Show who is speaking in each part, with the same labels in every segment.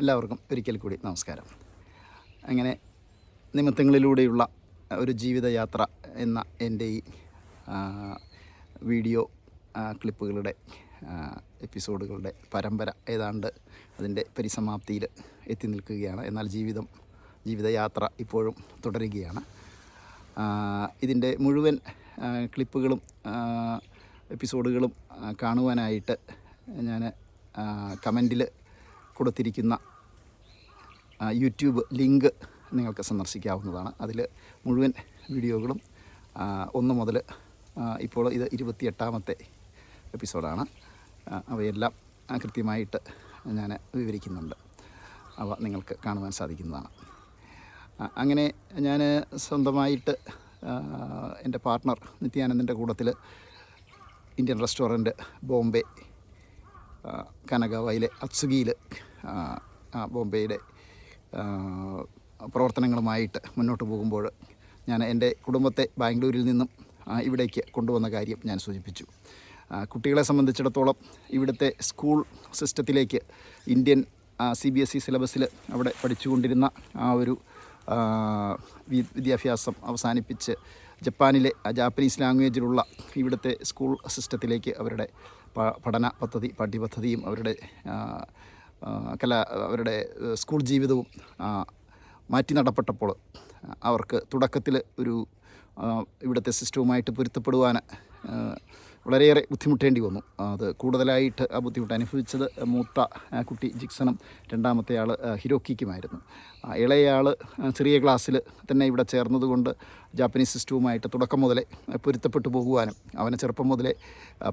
Speaker 1: എല്ലാവർക്കും ഒരിക്കൽ കൂടി നമസ്കാരം. അങ്ങനെ നിമിത്തങ്ങളിലൂടെയുള്ള ഒരു ജീവിതയാത്ര എന്ന എന്റെ ഈ വീഡിയോ ക്ലിപ്പുകളുടെ എപ്പിസോഡുകളുടെ പരമ്പര ഏതാണ്ട് അതിന്റെ പരിസമാപ്തിയിൽ എത്തി നിൽക്കുകയാണ്. എന്നാൽ ജീവിതം ജീവിതയാത്ര ഇപ്പോഴും തുടരുകയാണ്. ഇതിന്റെ മുഴുവൻ ക്ലിപ്പുകളും എപ്പിസോഡുകളും കാണുവാനായിട്ട് ഞാൻ കമന്റിൽ കൊടുത്തിരിക്കുന്ന യൂട്യൂബ് ലിങ്ക് നിങ്ങൾക്ക് സന്ദർശിക്കാവുന്നതാണ്. അതിൽ മുഴുവൻ വീഡിയോകളും ഒന്ന് മുതൽ ഇപ്പോൾ ഇത് ഇരുപത്തിയെട്ടാമത്തെ എപ്പിസോഡാണ്. അവയെല്ലാം കൃത്യമായിട്ട് ഞാൻ വിവരിക്കുന്നുണ്ട്. അവ നിങ്ങൾക്ക് കാണുവാൻ സാധിക്കുന്നതാണ്. അങ്ങനെ ഞാൻ സ്വന്തമായിട്ട് എന്റെ പാർട്ട്ണർ നിത്യാനന്ദന്റെ കൂട്ടത്തിൽ ഇന്ത്യൻ റെസ്റ്റോറന്റ് ബോംബെ കനകവയിലെ അത്സുഗിയിൽ ബോംബെയുടെ പ്രവർത്തനങ്ങളുമായിട്ട് മുന്നോട്ട് പോകുമ്പോൾ ഞാൻ എന്റെ കുടുംബത്തെ ബാംഗ്ലൂരിൽ നിന്നും ഇവിടേക്ക് കൊണ്ടുവന്ന കാര്യം ഞാൻ സൂചിപ്പിച്ചു. കുട്ടികളെ സംബന്ധിച്ചിടത്തോളം ഇവിടുത്തെ സ്കൂൾ സിസ്റ്റത്തിലേക്ക് Indian C B S E സിലബസിൽ അവിടെ പഠിച്ചുകൊണ്ടിരുന്ന ആ ഒരു വിദ്യാഭ്യാസം അവസാനിപ്പിച്ച് ജപ്പാനിലെ ജാപ്പനീസ് ലാംഗ്വേജിലുള്ള ഇവിടുത്തെ സ്കൂൾ സിസ്റ്റത്തിലേക്ക് അവരുടെ പഠന പദ്ധതി പാഠ്യപദ്ധതിയും അവരുടെ കല അവരുടെ സ്കൂൾ ജീവിതവും മാറ്റി നടപ്പെട്ടപ്പോൾ അവർക്ക് തുടക്കത്തിൽ ഒരു ഇവിടുത്തെ സിസ്റ്റവുമായിട്ട് പൊരുത്തപ്പെടുവാൻ വളരെയേറെ ബുദ്ധിമുട്ടേണ്ടി വന്നു. അത് കൂടുതലായിട്ട് ആ ബുദ്ധിമുട്ട് അനുഭവിച്ചത് മൂത്ത കുട്ടി ജിക്സണും രണ്ടാമത്തെ ആൾ ഹിരോക്കിക്കുമായിരുന്നു. ആ, ഇളയ ആൾ ചെറിയ ക്ലാസ്സിൽ തന്നെ ഇവിടെ ചേർന്നതുകൊണ്ട് ജാപ്പനീസ് സിസ്റ്റവുമായിട്ട് തുടക്കം മുതലേ പൊരുത്തപ്പെട്ടു പോകുവാനും അവന് ചെറുപ്പം മുതലേ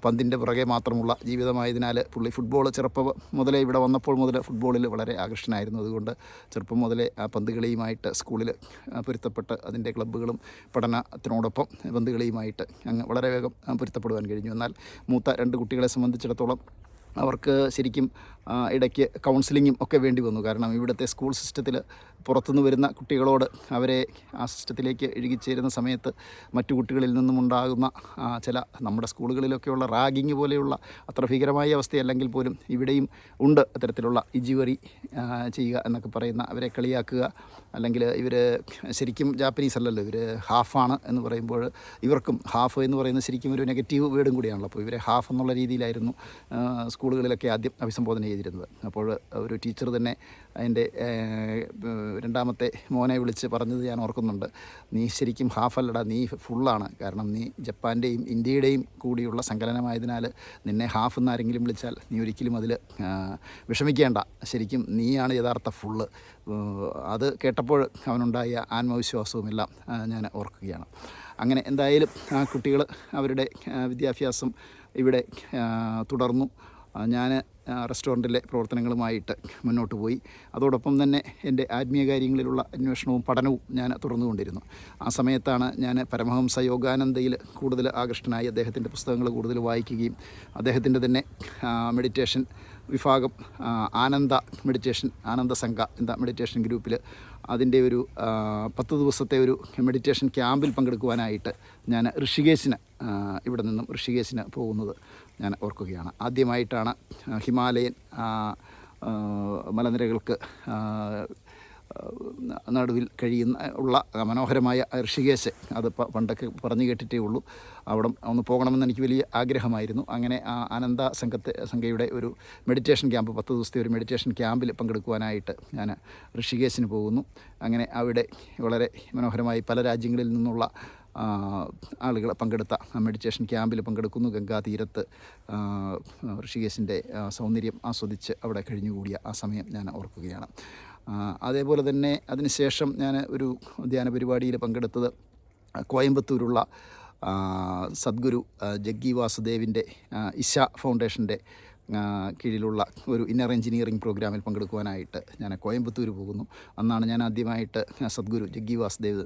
Speaker 1: പന്തിന്റെ പുറകെ മാത്രമുള്ള ജീവിതമായതിനാൽ പുള്ളി ഫുട്ബോൾ ചെറുപ്പം മുതലേ ഇവിടെ വന്നപ്പോൾ മുതൽ ഫുട്ബോളിൽ വളരെ ആകർഷ്ടനായിരുന്നു അതുകൊണ്ട് ചെറുപ്പം മുതലേ ആ പന്ത് കളിയുമായിട്ട് സ്കൂളിൽ പൊരുത്തപ്പെട്ട് അതിന്റെ ക്ലബ്ബുകളും പഠനത്തിനോടൊപ്പം പന്തുകളിയുമായിട്ട് അങ്ങ് വളരെ വേഗം പൊരുത്തപ്പെടുവാൻ കഴിഞ്ഞു. എന്നാൽ മൂത്ത രണ്ട് കുട്ടികളെ സംബന്ധിച്ചിടത്തോളം അവർക്ക് ശരിക്കും ഇടയ്ക്ക് കൗൺസിലിങ്ങും ഒക്കെ വേണ്ടി വന്നു. കാരണം ഇവിടുത്തെ സ്കൂൾ സിസ്റ്റത്തിൽ പുറത്തുനിന്ന് വരുന്ന കുട്ടികളോട് അവരെ ആ സിസ്റ്റത്തിലേക്ക് ഇഴുകിച്ചേരുന്ന സമയത്ത് മറ്റു കുട്ടികളിൽ നിന്നുമുണ്ടാകുന്ന ചില നമ്മുടെ സ്കൂളുകളിലൊക്കെയുള്ള റാഗിങ് പോലെയുള്ള അത്ര ഭീകരമായ അവസ്ഥയല്ലെങ്കിൽ പോലും ഇവിടെയും ഉണ്ട് അത്തരത്തിലുള്ള ഇജിവറി ചെയ്യുക എന്നൊക്കെ പറയുന്ന അവരെ കളിയാക്കുക അല്ലെങ്കിൽ ഇവർ ശരിക്കും ജാപ്പനീസ് അല്ലല്ലോ ഇവർ ഹാഫാണ് എന്ന് പറയുമ്പോൾ ഇവർക്കും ഹാഫ് എന്ന് പറയുന്ന ശരിക്കും ഒരു നെഗറ്റീവ് വേർഡും കൂടിയാണല്ലോ. അപ്പോൾ ഇവരെ ഹാഫ് എന്നുള്ള രീതിയിലായിരുന്നു സ്കൂളുകളിലൊക്കെ ആദ്യം അഭിസംബോധന ചെയ്തിരുന്നത്. അപ്പോൾ ഒരു ടീച്ചർ തന്നെ അതിന്റെ രണ്ടാമത്തെ മോനെ വിളിച്ച് പറഞ്ഞത് ഞാൻ ഓർക്കുന്നുണ്ട്. നീ ശരിക്കും ഹാഫ് അല്ലടാ നീ ഫുള്ളാണ് കാരണം നീ ജപ്പാന്റെയും ഇന്ത്യയുടെയും കൂടിയുള്ള സങ്കലനമായതിനാൽ നിന്നെ ഹാഫ് എന്ന് ആരെങ്കിലും വിളിച്ചാൽ നീ ഒരിക്കലും അതിൽ വിഷമിക്കേണ്ട. ശരിക്കും നീയാണ് യഥാർത്ഥ ഫുള്ള് അത് കേട്ടപ്പോൾ അവനുണ്ടായ ആത്മവിശ്വാസവും എല്ലാം ഞാൻ ഓർക്കുകയാണ്. അങ്ങനെ എന്തായാലും ആ കുട്ടികൾ അവരുടെ വിദ്യാഭ്യാസം ഇവിടെ തുടർന്നു. ഞാൻ റെസ്റ്റോറന്റിലെ പ്രവർത്തനങ്ങളുമായിട്ട് മുന്നോട്ട് പോയി. അതോടൊപ്പം തന്നെ എന്റെ ആത്മീയ കാര്യങ്ങളിലുള്ള അന്വേഷണവും പഠനവും ഞാൻ തുറന്നുകൊണ്ടിരുന്നു. ആ സമയത്താണ് ഞാൻ പരമഹംസ യോഗാനന്ദയിൽ കൂടുതൽ ആകൃഷ്ടനായി അദ്ദേഹത്തിന്റെ പുസ്തകങ്ങൾ കൂടുതൽ വായിക്കുകയും അദ്ദേഹത്തിന്റെ തന്നെ മെഡിറ്റേഷൻ വിഭാഗം ആനന്ദ മെഡിറ്റേഷൻ ആനന്ദ സംഘ എന്ന മെഡിറ്റേഷൻ ഗ്രൂപ്പിൽ അതിന്റെ ഒരു പത്ത് ദിവസത്തെ ഒരു മെഡിറ്റേഷൻ ക്യാമ്പിൽ പങ്കെടുക്കുവാനായിട്ട് ഞാൻ ഋഷികേശിന് ഇവിടെ നിന്നും ഋഷികേശിന് പോകുന്നത്. ഞാൻ ഓർക്കുകയാണ്. ആദ്യമായിട്ടാണ് ഹിമാലയൻ മലനിരകൾക്ക് നടുവിൽ കഴിയുന്ന ഉള്ള മനോഹരമായ ഋഷികേശ്. അത് പണ്ടൊക്കെ പറഞ്ഞു കേട്ടിട്ടേ ഉള്ളൂ. അവിടെ ഒന്ന് പോകണമെന്ന് എനിക്ക് വലിയ ആഗ്രഹമായിരുന്നു. അങ്ങനെ ആ ആനന്ദ സംഘത്തെ സംഘയുടെ ഒരു മെഡിറ്റേഷൻ ക്യാമ്പ് പത്ത് ദിവസത്തെ ഒരു മെഡിറ്റേഷൻ ക്യാമ്പിൽ പങ്കെടുക്കുവാനായിട്ട് ഞാൻ ഋഷികേശിന് പോകുന്നു. അങ്ങനെ അവിടെ വളരെ മനോഹരമായി പല രാജ്യങ്ങളിൽ നിന്നുള്ള ആളുകൾ പങ്കെടുത്ത മെഡിറ്റേഷൻ ക്യാമ്പിൽ പങ്കെടുക്കുന്നു. ഗംഗാ തീരത്ത് ഋഷികേശിന്റെ സൗന്ദര്യം ആസ്വദിച്ച് അവിടെ കഴിഞ്ഞുകൂടിയ ആ സമയം ഞാൻ ഓർക്കുകയാണ്. അതേപോലെ തന്നെ അതിനുശേഷം ഞാൻ ഒരു ധ്യാന പരിപാടിയിൽ പങ്കെടുത്തത് കോയമ്പത്തൂരുള്ള സദ്ഗുരു ജഗ്ഗി വാസുദേവിന്റെ ഇശ ഫൗണ്ടേഷന്റെ കീഴിലുള്ള ഒരു ഇന്നർ എഞ്ചിനീയറിംഗ് പ്രോഗ്രാമിൽ പങ്കെടുക്കുവാനായിട്ട് ഞാൻ കോയമ്പത്തൂർ പോകുന്നു. അന്നാണ് ഞാൻ ആദ്യമായിട്ട് സദ്ഗുരു ജഗ്ഗി വാസുദേവ്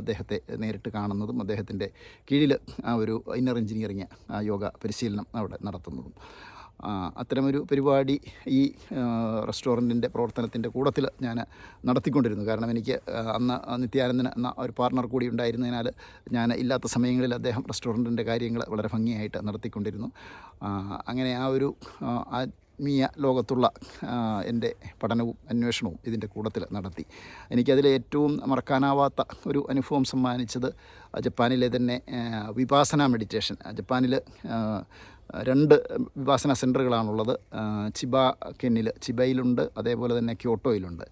Speaker 1: അദ്ദേഹത്തെ നേരിട്ട് കാണുന്നതും അദ്ദേഹത്തിന്റെ കീഴിൽ ആ ഒരു ഇന്നർ എഞ്ചിനീയറിംഗ് യോഗ പരിശീലനം അവിടെ നടത്തുന്നതും. അത്തരമൊരു പരിപാടി ഈ റെസ്റ്റോറന്റിന്റെ പ്രവർത്തനത്തിന്റെ കൂടത്തിൽ ഞാൻ നടത്തിക്കൊണ്ടിരുന്നു. കാരണം എനിക്ക് അന്ന് നിത്യാനന്ദൻ എന്ന ഒരു പാർട്ണർ കൂടി ഉണ്ടായിരുന്നതിനാൽ ഞാൻ ഇല്ലാത്ത സമയങ്ങളിൽ അദ്ദേഹം റെസ്റ്റോറന്റിന്റെ കാര്യങ്ങൾ വളരെ ഭംഗിയായിട്ട് നടത്തിക്കൊണ്ടിരുന്നു. അങ്ങനെ ആ ഒരു ആ ആത്മീയ ലോകത്തുള്ള എന്റെ പഠനവും അന്വേഷണവും ഇതിന്റെ കൂടത്തിൽ നടത്തി. എനിക്കതിൽ ഏറ്റവും മറക്കാനാവാത്ത ഒരു അനുഭവം സമ്മാനിച്ചത് ജപ്പാനിലെ തന്നെ വിപാസന മെഡിറ്റേഷൻ. ജപ്പാനിൽ രണ്ട് വിപാസന സെന്ററുകളാണുള്ളത് ചിബ കെന്നിൽ ചിബയിലുണ്ട് അതേപോലെ തന്നെ ക്യോട്ടോയിലുണ്ട്.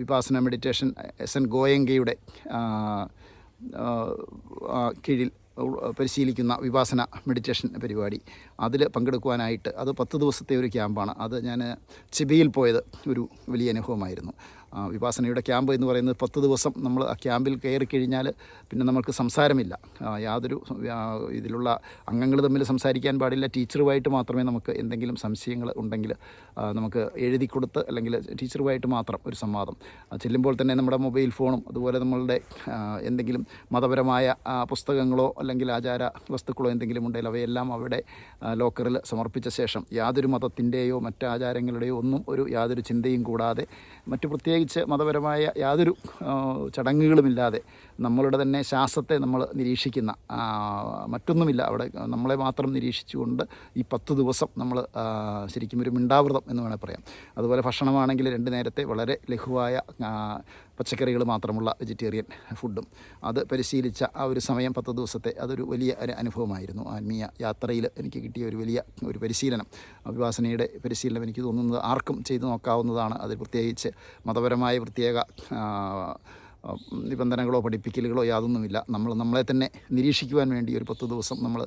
Speaker 1: വിപാസന മെഡിറ്റേഷൻ എസ് എൻ ഗോയങ്കയുടെ കീഴിൽ പരിശീലിക്കുന്ന വിപാസന മെഡിറ്റേഷൻ പരിപാടി. അതിൽ പങ്കെടുക്കുവാനായിട്ട് അത് പത്ത് ദിവസത്തെ ഒരു ക്യാമ്പാണ്. അത് ഞാൻ ചിബിയിൽ പോയത് ഒരു വലിയ അനുഭവമായിരുന്നു. വിപാസനയുടെ ക്യാമ്പ് എന്ന് പറയുന്നത് പത്ത് ദിവസം നമ്മൾ ആ ക്യാമ്പിൽ കയറി കഴിഞ്ഞാൽ പിന്നെ നമുക്ക് സംസാരമില്ല. യാതൊരു ഇതിലുള്ള അംഗങ്ങൾ തമ്മിൽ സംസാരിക്കാൻ പാടില്ല. ടീച്ചറുമായിട്ട് മാത്രമേ നമുക്ക് എന്തെങ്കിലും സംശയങ്ങൾ ഉണ്ടെങ്കിൽ നമുക്ക് എഴുതി കൊടുത്ത് അല്ലെങ്കിൽ ടീച്ചറുമായിട്ട് മാത്രം ഒരു സംവാദം. ചെല്ലുമ്പോൾ തന്നെ നമ്മുടെ മൊബൈൽ ഫോണും അതുപോലെ നമ്മളുടെ എന്തെങ്കിലും മതപരമായ പുസ്തകങ്ങളോ അല്ലെങ്കിൽ ആചാര വസ്തുക്കളോ എന്തെങ്കിലും ഉണ്ടെങ്കിൽ അവയെല്ലാം അവിടെ ലോക്കറിൽ സമർപ്പിച്ച ശേഷം യാതൊരു മതത്തിന്റെയോ മറ്റ് ആചാരങ്ങളുടെയോ ഒന്നും ഒരു യാതൊരു ചിന്തയും കൂടാതെ മറ്റു പ്രത്യേകിച്ച് മതപരമായ യാതൊരു ചടങ്ങുകളുമില്ലാതെ നമ്മളുടെ തന്നെ ശാസ്ത്രത്തെ നമ്മൾ നിരീക്ഷിക്കുന്ന മറ്റൊന്നുമില്ല. അവിടെ നമ്മളെ മാത്രം നിരീക്ഷിച്ചുകൊണ്ട് ഈ പത്ത് ദിവസം നമ്മൾ ശരിക്കും ഒരു മിണ്ടാവൃതം എന്ന് വേണേൽ പറയാം. അതുപോലെ ഭക്ഷണമാണെങ്കിൽ രണ്ട് നേരത്തെ വളരെ ലഘുവായ പച്ചക്കറികൾ മാത്രമുള്ള വെജിറ്റേറിയൻ ഫുഡും. അത് പരിശീലിച്ച ആ ഒരു സമയം പത്ത് ദിവസത്തെ അതൊരു വലിയ ഒരു അനുഭവമായിരുന്നു. ആത്മീയ യാത്രയിൽ എനിക്ക് കിട്ടിയ ഒരു വലിയ ഒരു പരിശീലനം. അഭിവാസനയുടെ പരിശീലനം എനിക്ക് തോന്നുന്നത് ആർക്കും ചെയ്തു നോക്കാവുന്നതാണ്. അതിൽ പ്രത്യേകിച്ച് മതപരമായ പ്രത്യേക നിബന്ധനകളോ പഠിപ്പിക്കലുകളോ യാതൊന്നുമില്ല. നമ്മൾ നമ്മളെ തന്നെ നിരീക്ഷിക്കുവാൻ വേണ്ടി ഒരു പത്ത് ദിവസം നമ്മൾ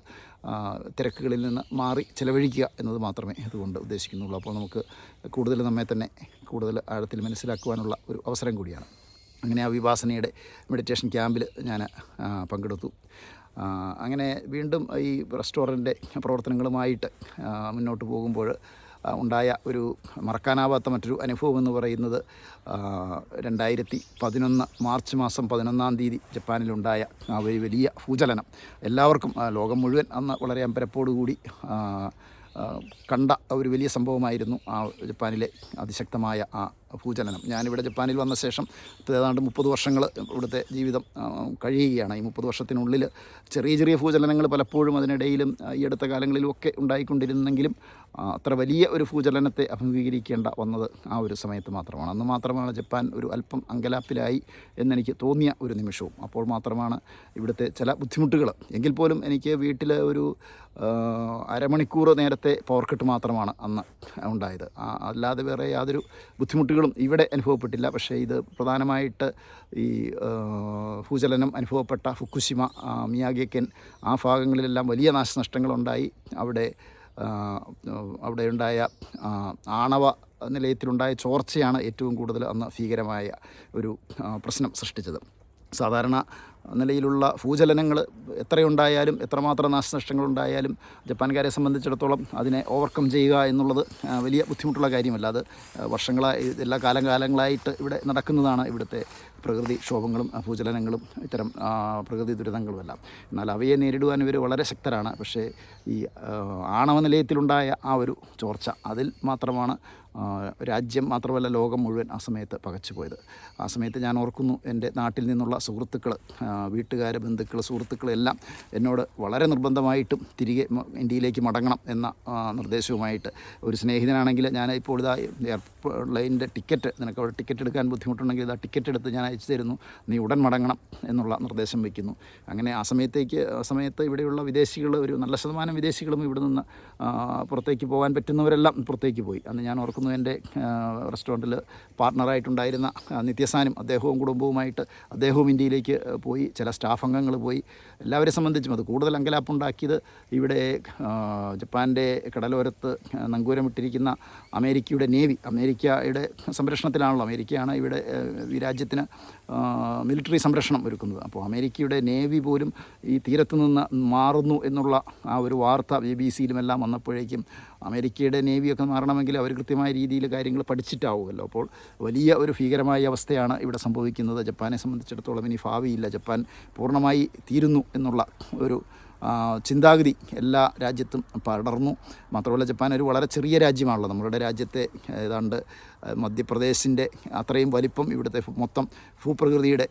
Speaker 1: തിരക്കുകളിൽ നിന്ന് മാറി ചിലവഴിക്കുക എന്നത് മാത്രമേ അതുകൊണ്ട് ഉദ്ദേശിക്കുന്നുള്ളൂ. അപ്പോൾ നമുക്ക് കൂടുതൽ നമ്മെ തന്നെ കൂടുതൽ ആഴത്തിൽ മനസ്സിലാക്കുവാനുള്ള ഒരു അവസരം കൂടിയാണ്. അങ്ങനെ ആ വിവാസനയുടെ മെഡിറ്റേഷൻ ക്യാമ്പിൽ ഞാൻ പങ്കെടുത്തു. അങ്ങനെ വീണ്ടും ഈ റെസ്റ്റോറന്റിന്റെ പ്രവർത്തനങ്ങളുമായിട്ട് മുന്നോട്ട് പോകുമ്പോൾ ഉണ്ടായ ഒരു മറക്കാനാവാത്ത മറ്റൊരു അനുഭവം എന്ന് പറയുന്നത് രണ്ടായിരത്തി പതിനൊന്ന് മാർച്ച് മാസം പതിനൊന്നാം തീയതി ജപ്പാനിലുണ്ടായ ആ ഒരു വലിയ ഭൂചലനം. എല്ലാവർക്കും ലോകം മുഴുവൻ അന്ന് വളരെ അമ്പരപ്പോടുകൂടി കണ്ട ഒരു വലിയ സംഭവമായിരുന്നു ആ ജപ്പാനിലെ അതിശക്തമായ ആ ഭൂചലനം ഞാനിവിടെ ജപ്പാനിൽ വന്ന ശേഷം ഏതാണ്ട് മുപ്പത് വർഷങ്ങൾ ഇവിടുത്തെ ജീവിതം കഴിയുകയാണ്. ഈ മുപ്പത് വർഷത്തിനുള്ളിൽ ചെറിയ ചെറിയ ഭൂചലനങ്ങൾ പലപ്പോഴും അതിനിടയിലും ഈ അടുത്ത കാലങ്ങളിലും ഒക്കെ ഉണ്ടായിക്കൊണ്ടിരുന്നെങ്കിലും അത്ര വലിയ ഒരു ഭൂചലനത്തെ അഭിമുഖീകരിക്കേണ്ട വന്നത് ആ ഒരു സമയത്ത് മാത്രമാണ്. അന്ന് മാത്രമാണ് ജപ്പാൻ ഒരു അല്പം അങ്കലാപ്പിലായി എന്നെനിക്ക് തോന്നിയ ഒരു നിമിഷവും. അപ്പോൾ മാത്രമാണ് ഇവിടുത്തെ ചില ബുദ്ധിമുട്ടുകൾ. എങ്കിൽ പോലും എനിക്ക് വീട്ടിൽ ഒരു അരമണിക്കൂർ നേരത്തെ പവർ കട്ട് മാത്രമാണ് അന്ന് ഉണ്ടായത്. അല്ലാതെ വേറെ യാതൊരു ബുദ്ധിമുട്ടുകളും ഇവിടെ അനുഭവപ്പെട്ടില്ല. പക്ഷേ ഇത് പ്രധാനമായിട്ട് ഈ ഭൂചലനം അനുഭവപ്പെട്ട ഫുക്കുശിമ മിയാഗേക്കൻ ആ ഭാഗങ്ങളിലെല്ലാം വലിയ നാശനഷ്ടങ്ങളുണ്ടായി. അവിടെ അവിടെയുണ്ടായ ആണവ നിലയത്തിലുണ്ടായ ചോർച്ചയാണ് ഏറ്റവും കൂടുതൽ അന്ന് ഭീകരമായ ഒരു പ്രശ്നം സൃഷ്ടിച്ചത്. സാധാരണ നിലയിലുള്ള ഭൂചലനങ്ങൾ എത്രയുണ്ടായാലും എത്രമാത്രം നാശനഷ്ടങ്ങളുണ്ടായാലും ജപ്പാൻകാരെ സംബന്ധിച്ചിടത്തോളം അതിനെ ഓവർകം ചെയ്യുക എന്നുള്ളത് വലിയ ബുദ്ധിമുട്ടുള്ള കാര്യമല്ല. അത് വർഷങ്ങളായി എല്ലാ കാലം കാലങ്ങളായിട്ട് ഇവിടെ നടക്കുന്നതാണ് ഇവിടുത്തെ പ്രകൃതി ക്ഷോഭങ്ങളും ഭൂചലനങ്ങളും ഇത്തരം പ്രകൃതി ദുരിതങ്ങളുമെല്ലാം. എന്നാൽ അവയെ നേരിടുവാൻ ഇവർ വളരെ ശക്തരാണ്. പക്ഷേ ഈ ആണവ നിലയത്തിലുണ്ടായ ആ ഒരു ചോർച്ച അതിൽ മാത്രമാണ് രാജ്യം മാത്രമല്ല ലോകം മുഴുവൻ ആ സമയത്ത് പകച്ചുപോയത്. ആ സമയത്ത് ഞാൻ ഓർക്കുന്നു എന്റെ നാട്ടിൽ നിന്നുള്ള സുഹൃത്തുക്കൾ വീട്ടുകാർ ബന്ധുക്കൾ സുഹൃത്തുക്കളെല്ലാം എന്നോട് വളരെ നിർബന്ധമായിട്ടും തിരികെ ഇന്ത്യയിലേക്ക് മടങ്ങണം എന്ന നിർദ്ദേശവുമായിട്ട് ഒരു സ്നേഹിതനാണെങ്കിൽ ഞാൻ ഇപ്പോൾ ഇതാ എയർലൈനിന്റെ ടിക്കറ്റ് നിനക്ക് അവിടെ ടിക്കറ്റ് എടുക്കാൻ ബുദ്ധിമുട്ടുണ്ടെങ്കിൽ ഇതാ ടിക്കറ്റ് എടുത്ത് ഞാൻ അയച്ചു തരുന്നു. നീ ഉടൻ മടങ്ങണം എന്നുള്ള നിർദ്ദേശം വയ്ക്കുന്നു. അങ്ങനെ ആ സമയത്തേക്ക് ആ സമയത്ത് ഇവിടെയുള്ള വിദേശികൾ ഒരു നല്ല ശതമാനം വിദേശികളും ഇവിടെ നിന്ന് പുറത്തേക്ക് പോകാൻ പറ്റുന്നവരെല്ലാം പുറത്തേക്ക് പോയി. അന്ന് ഞാൻ ഓർക്കുന്നു എന്റെ റെസ്റ്റോറന്റിൽ പാർട്ണറായിട്ടുണ്ടായിരുന്ന ആ, നിത്യസാനും അദ്ദേഹവും കുടുംബവുമായിട്ട് അദ്ദേഹവും ഇന്ത്യയിലേക്ക് പോയി. ചില സ്റ്റാഫ് അംഗങ്ങൾ പോയി. എല്ലാവരെ സംബന്ധിച്ചും അത് കൂടുതൽ അങ്കലാപ്പ് ഉണ്ടാക്കിയത് ഇവിടെ ജപ്പാന്റെ കടലോരത്ത് നങ്കൂരമിട്ടിരിക്കുന്ന അമേരിക്കയുടെ നേവി അമേരിക്കയുടെ സംരക്ഷണത്തിലാണല്ലോ അമേരിക്കയാണ് ഇവിടെ ഈ രാജ്യത്തിന് മിലിറ്ററി സംരക്ഷണം ഒരുക്കുന്നത്. അപ്പോൾ അമേരിക്കയുടെ നേവി പോലും ഈ തീരത്ത് നിന്ന് മാറുന്നു എന്നുള്ള ആ ഒരു വാർത്ത ബി ബി സിയിലുമെല്ലാം വന്നപ്പോഴേക്കും അമേരിക്കയുടെ നേവിയൊക്കെ മാറണമെങ്കിൽ അവർ കൃത്യമായ രീതിയിൽ കാര്യങ്ങൾ പഠിച്ചിട്ടാവുമല്ലോ. അപ്പോൾ വലിയ ഒരു ഭീകരമായ അവസ്ഥയാണ് ഇവിടെ സംഭവിക്കുന്നത്. ജപ്പാനെ സംബന്ധിച്ചിടത്തോളം ഇനി ഭാവിയില്ല. ജപ്പാൻ പൂർണമായി തീരുന്നു എന്നുള്ള ഒരു ചിന്താഗതി എല്ലാ രാജ്യത്തും പടർന്നു. മാത്രമല്ല ജപ്പാൻ ഒരു വളരെ ചെറിയ രാജ്യമാണല്ലോ. നമ്മളുടെ രാജ്യത്തെ ഏതാണ്ട് മധ്യപ്രദേശിന്റെ അത്രയും വലിപ്പം ഇവിടുത്തെ മൊത്തം ഭൂപ്രകൃതിയുടെ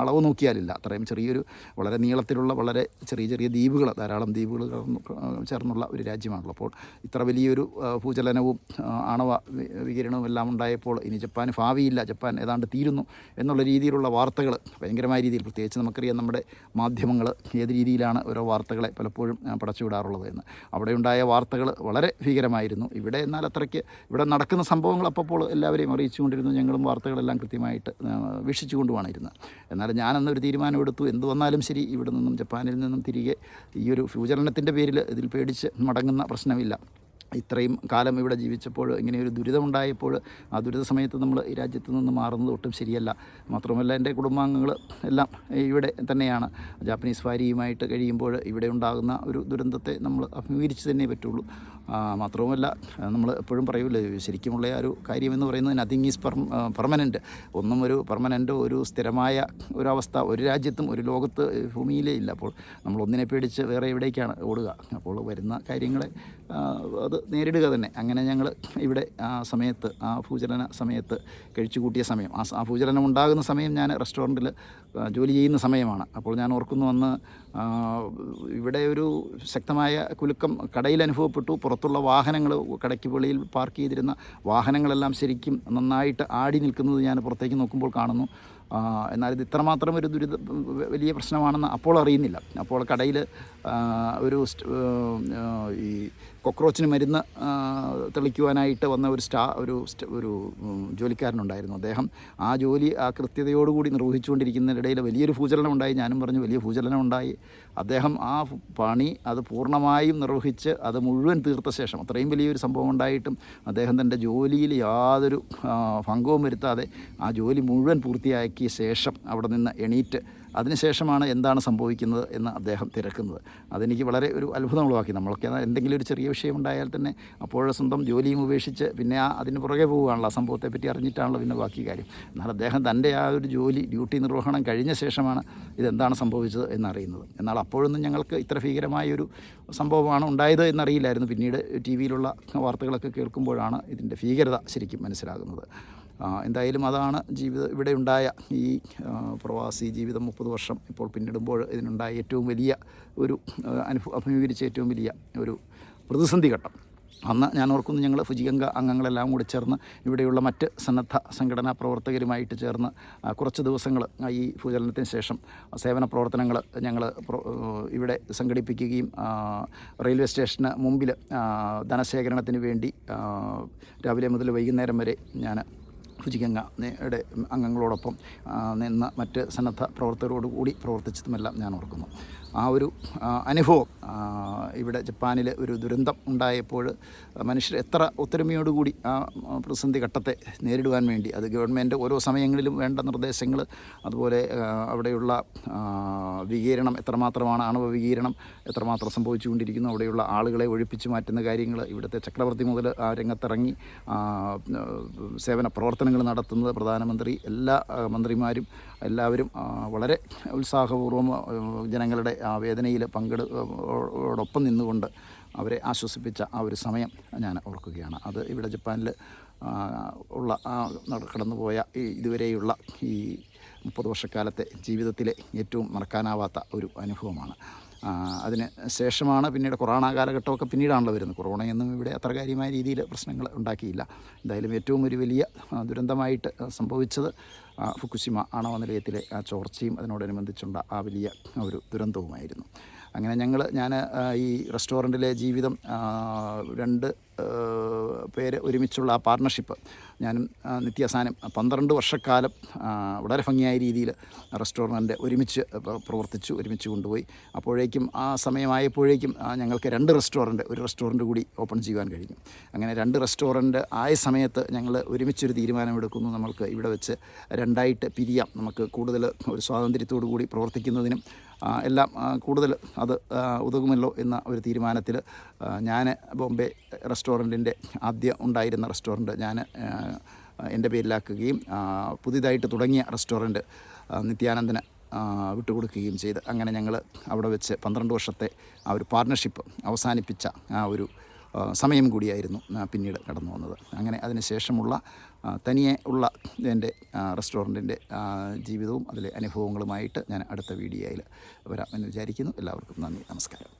Speaker 1: അളവ് നോക്കിയാലില്ല. അത്രയും ചെറിയൊരു വളരെ നീളത്തിലുള്ള വളരെ ചെറിയ ചെറിയ ദ്വീപുകൾ ധാരാളം ദ്വീപുകൾ ചേർന്നുള്ള ഒരു രാജ്യമാണല്ലോ അപ്പോൾ ഇത്ര വലിയൊരു ഭൂചലനവും ആണവ വികിരണവും എല്ലാം ഉണ്ടായപ്പോൾ ഇനി ജപ്പാൻ ഭാവിയില്ല. ജപ്പാൻ ഏതാണ്ട് തീരുന്നു എന്നുള്ള രീതിയിലുള്ള വാർത്തകൾ ഭയങ്കരമായ രീതിയിൽ പ്രത്യേകിച്ച് നമുക്കറിയാം നമ്മുടെ മാധ്യമങ്ങൾ ഏത് രീതിയിലാണ് ഓരോ വാർത്തകളെ പലപ്പോഴും പടച്ചുവിടാറുള്ളത് എന്ന്. അവിടെയുണ്ടായ വാർത്തകൾ വളരെ ഭീകരമായിരുന്നു. ഇവിടെ എന്നാൽ അത്രയ്ക്ക് ഇവിടെ നടക്കുന്ന സംഭവങ്ങൾ അപ്പോൾ എല്ലാവരെയും അറിയിച്ചുകൊണ്ടിരുന്നു ഞങ്ങളും വാർത്തകളെല്ലാം കൃത്യമായിട്ട് വീക്ഷിച്ചുകൊണ്ടുമാണ് ഇരുന്നത് എന്നാലും ഞാനെന്നൊരു തീരുമാനമെടുത്തു. എന്ത് വന്നാലും ശരി ഇവിടെ നിന്നും ജപ്പാനിൽ നിന്നും തിരികെ ഈ ഒരു ഭൂചലനത്തിന്റെ പേരിൽ ഇതിൽ പേടിച്ച് മടങ്ങുന്ന പ്രശ്നമില്ല. ഇത്രയും കാലം ഇവിടെ ജീവിച്ചപ്പോൾ ഇങ്ങനെ ഒരു ദുരിതമുണ്ടായപ്പോൾ ആ ദുരിത സമയത്ത് നമ്മൾ ഈ രാജ്യത്ത് നിന്ന് മാറുന്നത് ഒട്ടും ശരിയല്ല. മാത്രമല്ല എന്റെ കുടുംബാംഗങ്ങൾ എല്ലാം ഇവിടെ തന്നെയാണ്. ജാപ്പനീസ് ഭാര്യയുമായിട്ട് കഴിയുമ്പോൾ ഇവിടെ ഉണ്ടാകുന്ന ഒരു ദുരന്തത്തെ നമ്മൾ അഭിമുഖീകരിച്ച് തന്നെ പറ്റുള്ളൂ. മാത്രവുമല്ല നമ്മൾ എപ്പോഴും പറയൂലേ ശരിക്കുമുള്ള ആ ഒരു കാര്യമെന്ന് പറയുന്നത് നത്തിങ് ഈസ് പെർ പെർമനന്റ് ഒന്നും ഒരു പെർമനന്റോ ഒരു സ്ഥിരമായ ഒരവസ്ഥ ഒരു രാജ്യത്തും ഒരു ലോകത്ത് ഭൂമിയിലേ ഇല്ല. അപ്പോൾ നമ്മൾ ഒന്നിനെ പേടിച്ച് വേറെ എവിടേക്കാണ് ഓടുക? അപ്പോൾ വരുന്ന കാര്യങ്ങളെ അത് നേരിടുക തന്നെ. അങ്ങനെ ഞങ്ങൾ ഇവിടെ ആ സമയത്ത് ആ ഭൂചലന സമയത്ത് കഴിച്ചു കൂട്ടിയ സമയം. ആ ആ ഭൂചലനം ഉണ്ടാകുന്ന സമയം ഞാൻ റെസ്റ്റോറന്റിൽ ജോലി ചെയ്യുന്ന സമയമാണ്. അപ്പോൾ ഞാൻ ഓർക്കുന്നു അന്ന് ഇവിടെ ഒരു ശക്തമായ കുലുക്കം കടയിൽ അനുഭവപ്പെട്ടു. പുറത്തുള്ള വാഹനങ്ങൾ കടയ്ക്ക് വെളിയിൽ പാർക്ക് ചെയ്തിരുന്ന വാഹനങ്ങളെല്ലാം ശരിക്കും നന്നായിട്ട് ആടി നിൽക്കുന്നത് ഞാൻ പുറത്തേക്ക് നോക്കുമ്പോൾ കാണുന്നു. എന്നാൽ ഇത് ഇത്രമാത്രം ഒരു ദുരിത വലിയ പ്രശ്നമാണെന്ന് അപ്പോൾ അറിയുന്നില്ല. അപ്പോൾ കടയിൽ ഒരു ഈ കൊക്രോച്ചിന് മരുന്ന് തെളിക്കുവാനായിട്ട് വന്ന ഒരു സ്റ്റാ ഒരു ഒരു ജോലിക്കാരനുണ്ടായിരുന്നു അദ്ദേഹം. ആ ജോലി ആ കൃത്യതയോടുകൂടി നിർവഹിച്ചുകൊണ്ടിരിക്കുന്നതിനിടയിൽ വലിയൊരു ഭൂചലനം ഉണ്ടായി ഞാനും പറഞ്ഞു വലിയ ഭൂചലനം ഉണ്ടായി അദ്ദേഹം ആ പണി അത് പൂർണമായും നിർവഹിച്ച് അത് മുഴുവൻ തീർത്ത ശേഷം അത്രയും വലിയൊരു സംഭവം ഉണ്ടായിട്ടും അദ്ദേഹം തന്റെ ജോലിയിൽ യാതൊരു ഭംഗവും വരുത്താതെ ആ ജോലി മുഴുവൻ പൂർത്തിയാക്കിയ ശേഷം അവിടെ നിന്ന് എണീറ്റ് അതിനുശേഷമാണ് എന്താണ് സംഭവിക്കുന്നത് എന്ന് അദ്ദേഹം തിരക്കുന്നത്. അതെനിക്ക് വളരെ ഒരു അത്ഭുതം ഉളവാക്കി. നമ്മളൊക്കെ എന്തെങ്കിലും ഒരു ചെറിയ വിഷയം ഉണ്ടായാൽ തന്നെ അപ്പോൾ സ്വന്തം ജോലിയും ഉപേക്ഷിച്ച് പിന്നെ ആ അതിന് പുറകെ പോവുകയാണല്ലോ. ആ സംഭവത്തെപ്പറ്റി അറിഞ്ഞിട്ടാണല്ലോ പിന്നെ ബാക്കി കാര്യം. എന്നാൽ അദ്ദേഹം തന്റെ ആ ഒരു ജോലി ഡ്യൂട്ടി നിർവഹണം കഴിഞ്ഞ ശേഷമാണ് ഇതെന്താണ് സംഭവിച്ചത് എന്നറിയുന്നത്. എന്നാൽ അപ്പോഴൊന്നും ഞങ്ങൾക്ക് ഇത്ര ഭീകരമായൊരു സംഭവമാണ് ഉണ്ടായത് എന്നറിയില്ലായിരുന്നു. പിന്നീട് ടി വിയിലുള്ള വാർത്തകളൊക്കെ കേൾക്കുമ്പോഴാണ് ഇതിന്റെ ഭീകരത ശരിക്കും മനസ്സിലാകുന്നത്. എന്തായാലും അതാണ് ജീവിത ഇവിടെ ഉണ്ടായ ഈ പ്രവാസി ജീവിതം മുപ്പത് വർഷം ഇപ്പോൾ പിന്നിടുമ്പോൾ ഇതിനുണ്ടായ ഏറ്റവും വലിയ ഒരു അനുഭ അഭിമുഖീകരിച്ച ഏറ്റവും വലിയ ഒരു പ്രതിസന്ധി ഘട്ടം. അന്ന് ഞാൻ ഓർക്കുന്നു ഞങ്ങൾ ഫുജിഗംഗ അംഗങ്ങളെല്ലാം കൂടി ചേർന്ന് ഇവിടെയുള്ള മറ്റ് സന്നദ്ധ സംഘടനാ പ്രവർത്തകരുമായിട്ട് ചേർന്ന് കുറച്ച് ദിവസങ്ങൾ ഈ ഭൂചലനത്തിന് ശേഷം സേവന പ്രവർത്തനങ്ങൾ ഞങ്ങൾ ഇവിടെ സംഘടിപ്പിക്കുകയും റെയിൽവേ സ്റ്റേഷന് മുമ്പിൽ ധനശേഖരണത്തിന് വേണ്ടി രാവിലെ മുതൽ വൈകുന്നേരം വരെ ഞാൻ ഭുജിഗംഗയുടെ അംഗങ്ങളോടൊപ്പം നിന്ന നിന്ന് മറ്റ് സന്നദ്ധ പ്രവർത്തകരോടുകൂടി പ്രവർത്തിച്ചതുമെല്ലാം ഞാൻ ഓർക്കുന്നു. ആ ഒരു അനുഭവം ഇവിടെ ജപ്പാനിൽ ഒരു ദുരന്തം ഉണ്ടായപ്പോൾ മനുഷ്യർ എത്ര ഒത്തൊരുമയോടുകൂടി ആ പ്രതിസന്ധി ഘട്ടത്തെ നേരിടുവാൻ വേണ്ടി അത് ഗവൺമെന്റ് ഓരോ സമയങ്ങളിലും വേണ്ട നിർദ്ദേശങ്ങൾ അതുപോലെ അവിടെയുള്ള വികീരണം എത്രമാത്രമാണ് ആണവ വികീരണം എത്രമാത്രം സംഭവിച്ചുകൊണ്ടിരിക്കുന്നു അവിടെയുള്ള ആളുകളെ ഒഴിപ്പിച്ചു മാറ്റുന്ന കാര്യങ്ങൾ ഇവിടുത്തെ ചക്രവർത്തി മുതൽ ആ രംഗത്തിറങ്ങി സേവന പ്രവർത്തനങ്ങൾ നടത്തുന്നത് പ്രധാനമന്ത്രി എല്ലാ മന്ത്രിമാരും എല്ലാവരും വളരെ ഉത്സാഹപൂർവം ജനങ്ങളുടെ ആ വേദനയിൽ പങ്കെടുപ്പോടൊപ്പം നിന്നുകൊണ്ട് അവരെ ആശ്വസിപ്പിച്ച ആ ഒരു സമയം ഞാൻ ഓർക്കുകയാണ്. അത് ഇവിടെ ജപ്പാനിൽ ഉള്ള പോയ കടന്നുപോയ ഈ ഇതുവരെയുള്ള ഈ മുപ്പത് വർഷക്കാലത്തെ ജീവിതത്തിലെ ഏറ്റവും മറക്കാനാവാത്ത ഒരു അനുഭവമാണ്. അതിന് ശേഷമാണ് പിന്നീട് കൊറോണ കാലഘട്ടമൊക്കെ പിന്നീടാണല്ലോ വരുന്നത്. കൊറോണയൊന്നും ഇവിടെ അത്ര കാര്യമായ രീതിയിൽ പ്രശ്നങ്ങൾ ഉണ്ടാക്കിയില്ല. എന്തായാലും ഏറ്റവും ഒരു വലിയ ദുരന്തമായിട്ട് സംഭവിച്ചത് ഫുക്കുശിമ ആണവ നിലയത്തിലെ ആ ചോർച്ചയും അതിനോടനുബന്ധിച്ചുള്ള ആ വലിയ ഒരു ദുരന്തവുമായിരുന്നു. അങ്ങനെ ഞങ്ങൾ ഞാൻ ഈ റെസ്റ്റോറന്റിലെ ജീവിതം രണ്ട് പേര് ഒരുമിച്ചുള്ള ആ പാർട്ണർഷിപ്പ് ഞാനും നിത്യാസാനം പന്ത്രണ്ട് വർഷക്കാലം വളരെ ഭംഗിയായ രീതിയിൽ റെസ്റ്റോറന്റ് ഒരുമിച്ച് പ്രവർത്തിച്ചു ഒരുമിച്ച് കൊണ്ടുപോയി. അപ്പോഴേക്കും ആ സമയമായപ്പോഴേക്കും ഞങ്ങൾക്ക് രണ്ട് റെസ്റ്റോറന്റ് ഒരു റെസ്റ്റോറന്റ് കൂടി ഓപ്പൺ ചെയ്യുവാൻ കഴിഞ്ഞു. അങ്ങനെ രണ്ട് റെസ്റ്റോറന്റ് ആയ സമയത്ത് ഞങ്ങൾ ഒരുമിച്ചൊരു തീരുമാനമെടുക്കുന്നു. നമ്മൾക്ക് ഇവിടെ വെച്ച് രണ്ടായിട്ട് പിരിയാം. നമുക്ക് കൂടുതൽ ഒരു സ്വാതന്ത്ര്യത്തോടു കൂടി പ്രവർത്തിക്കുന്നതിനും എല്ലാം കൂടുതൽ അത് ഉതകുമല്ലോ എന്ന ഒരു തീരുമാനത്തിൽ ഞാൻ ബോംബെ റെസ്റ്റോറന്റിന്റെ ആദ്യം ഉണ്ടായിരുന്ന റെസ്റ്റോറന്റ് ഞാൻ എന്റെ പേരിലാക്കുകയും പുതിയതായിട്ട് തുടങ്ങിയ റെസ്റ്റോറന്റ് നിത്യാനന്ദന് വിട്ടുകൊടുക്കുകയും ചെയ്ത് അങ്ങനെ ഞങ്ങൾ അവിടെ വെച്ച് പന്ത്രണ്ട് വർഷത്തെ ആ ഒരു പാർട്ണർഷിപ്പ് അവസാനിപ്പിച്ച ആ ഒരു സമയം കൂടിയായിരുന്നു പിന്നീട് കടന്നു വന്നത്. അങ്ങനെ അതിനുശേഷമുള്ള ശേഷമുള്ള തനിയെ ഉള്ള എന്റെ റെസ്റ്റോറന്റിന്റെ ജീവിതവും അതിലെ അനുഭവങ്ങളുമായിട്ട് ഞാൻ അടുത്ത വീഡിയോയിൽ വരാം എന്ന് വിചാരിക്കുന്നു. എല്ലാവർക്കും നന്ദി നമസ്കാരം.